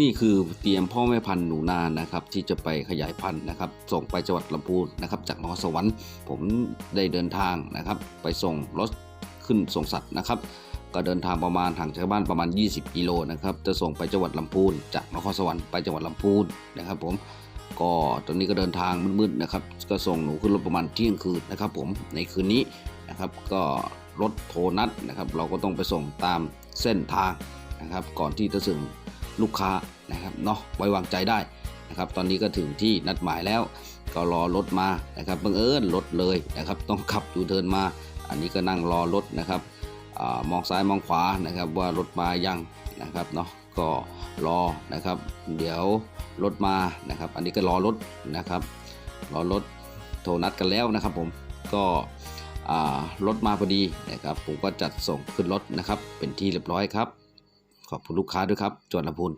นี่คือเตรียมพ่อแม่พันธุ์หนูนานะครับที่จะไปขยายพันธุ์นะครับ ส่งไปจังหวัดลำพูนนะครับ จากนครสวรรค์ผมได้เดินทางนะครับ ไปส่งรถขึ้นส่งสัตว์นะครับ ก็เดินทางประมาณห่างจากบ้านประมาณ 20 กิโลนะครับจะส่งไปจังหวัดลำพูน จากนครสวรรค์ไปจังหวัดลำพูนนะครับ ผมก็ตอนนี้ก็เดินทางมืดๆนะครับ ก็ส่งหนูขึ้นรถประมาณเที่ยงคืนนะครับ ผมในคืนนี้นะครับ ก็รถโทรนัดนะครับ เราก็ต้องไปส่งตามเส้นทางนะครับ ก่อนที่จะถึง ลูกค้านะครับเนาะไว้วางใจได้นะครับ ตอนนี้ก็ถึงที่นัดหมายแล้ว ก็รอรถมานะครับบังเอิญรถเลยนะครับ ต้องขับยูเทิร์นมา อันนี้ก็นั่งรอรถนะครับอมองซ้ายมองขวานะครับว่ารถมายังนะครับเนาะก็รอนะครับ เดี๋ยวรถมานะครับ อันนี้ก็รอรถนะครับ รอรถโทรนัดกันแล้วนะครับ ผมก็รถมาพอดีนะครับ ผมก็จัดส่งขึ้นรถนะครับ เป็นที่เรียบร้อยครับ ขอบคุณลูกค้าด้วยครับจวนลำพูน